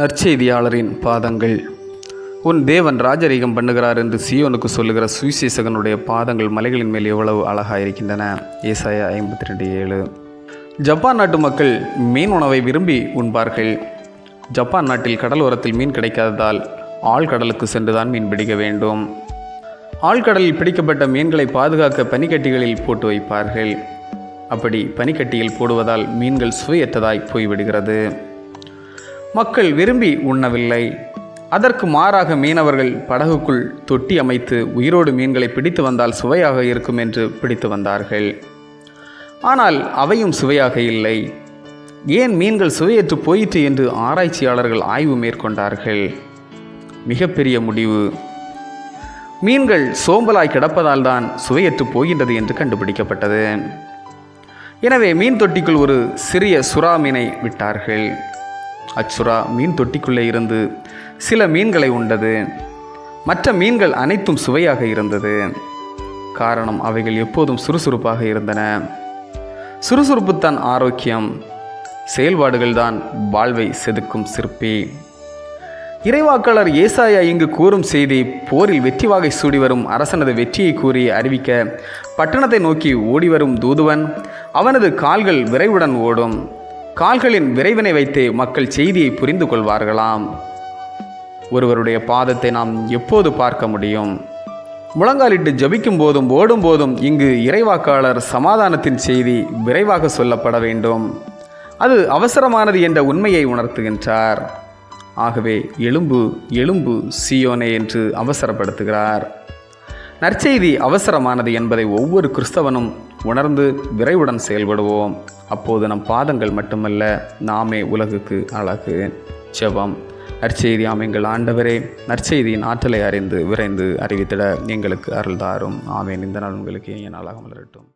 நற்செய்தியாளரின் பாதங்கள். உன் தேவன் ராஜரீகம் பண்ணுகிறார் என்று சியோனுக்கு சொல்லுகிற சுவிசேஷகனுடைய பாதங்கள் மலைகளின் மேல் எவ்வளவு அழகாக இருக்கின்றன. ஏசாயா ஐம்பத்தி ரெண்டு ஏழு. ஜப்பான் நாட்டு மக்கள் மீன் உணவை விரும்பி உண்பார்கள். ஜப்பான் நாட்டில் கடலோரத்தில் மீன் கிடைக்காததால் ஆழ்கடலுக்கு சென்றுதான் மீன் பிடிக்க வேண்டும். ஆழ்கடலில் பிடிக்கப்பட்ட மீன்களை பாதுகாக்க பனிக்கட்டிகளில் போட்டு வைப்பார்கள். அப்படி பனிக்கட்டியில் போடுவதால் மீன்கள் சுவையற்றதாய் போய்விடுகிறது. மக்கள் விரும்பி உண்ணவில்லை. அதற்கு மாறாக மீனவர்கள் படகுக்குள் தொட்டி அமைத்து உயிரோடு மீன்களை பிடித்து வந்தால் சுவையாக இருக்கும் என்று பிடித்து வந்தார்கள். ஆனால் அவையும் சுவையாக இல்லை. ஏன் மீன்கள் சுவையற்று போயிற்று என்று ஆராய்ச்சியாளர்கள் ஆய்வு மேற்கொண்டார்கள். மிகப்பெரிய முடிவு. மீன்கள் சோம்பலாய் கிடப்பதால் தான் சுவையற்று போகின்றது என்று கண்டுபிடிக்கப்பட்டது. எனவே மீன் தொட்டிக்குள் ஒரு சிறிய சுறா மீனை விட்டார்கள். அச்சுரா மீன் தொட்டிக்குள்ளே இருந்து சில மீன்களை உண்டது. மற்ற மீன்கள் அனைத்தும் சுவையாக இருந்தது. காரணம் அவைகள் எப்போதும் சுறுசுறுப்பாக இருந்தன. சுறுசுறுப்புத்தான் ஆரோக்கியம். செயல்பாடுகள்தான் வாழ்வை செதுக்கும் சிற்பி. இறைவாக்காளர் ஏசாயா இங்கு கூறும் செய்தி போரில் வெற்றி வாகை சூடி வரும் அரசனது வெற்றியை கூறி அறிவிக்க பட்டணத்தை நோக்கி ஓடிவரும் தூதுவன் அவனது கால்கள் விரைவுடன் ஓடும். கால்களின் விரைவினை வைத்தே மக்கள் செய்தியை புரிந்து கொள்வார்களாம். ஒருவருடைய பாதத்தை நாம் எப்போது பார்க்க முடியும்? முழங்காலிட்டு ஜபிக்கும் போதும் ஓடும் போதும் இங்கு இறைவாக்காளர் சமாதானத்தின் செய்தி விரைவாக சொல்லப்பட வேண்டும். அது அவசரமானது என்ற உண்மையை உணர்த்துகின்றார். ஆகவே எலும்பு எலும்பு சியோனே என்று அவசரப்படுத்துகிறார். நற்செய்தி அவசரமானது என்பதை ஒவ்வொரு கிறிஸ்தவனும் உணர்ந்து விரைவுடன் செயல்படுவோம். அப்போது நம் பாதங்கள் மட்டுமல்ல நாமே உலகுக்கு அழகு. செவம் நற்செய்தியாம் எங்கள் ஆண்டவரே நற்செய்தியின் ஆற்றலை அறிந்து விரைந்து அறிவித்திட எங்களுக்கு அருள்தாரும் ஆமேன். இந்த நாள் உங்களுக்கு என் நாளாக மலரட்டும்.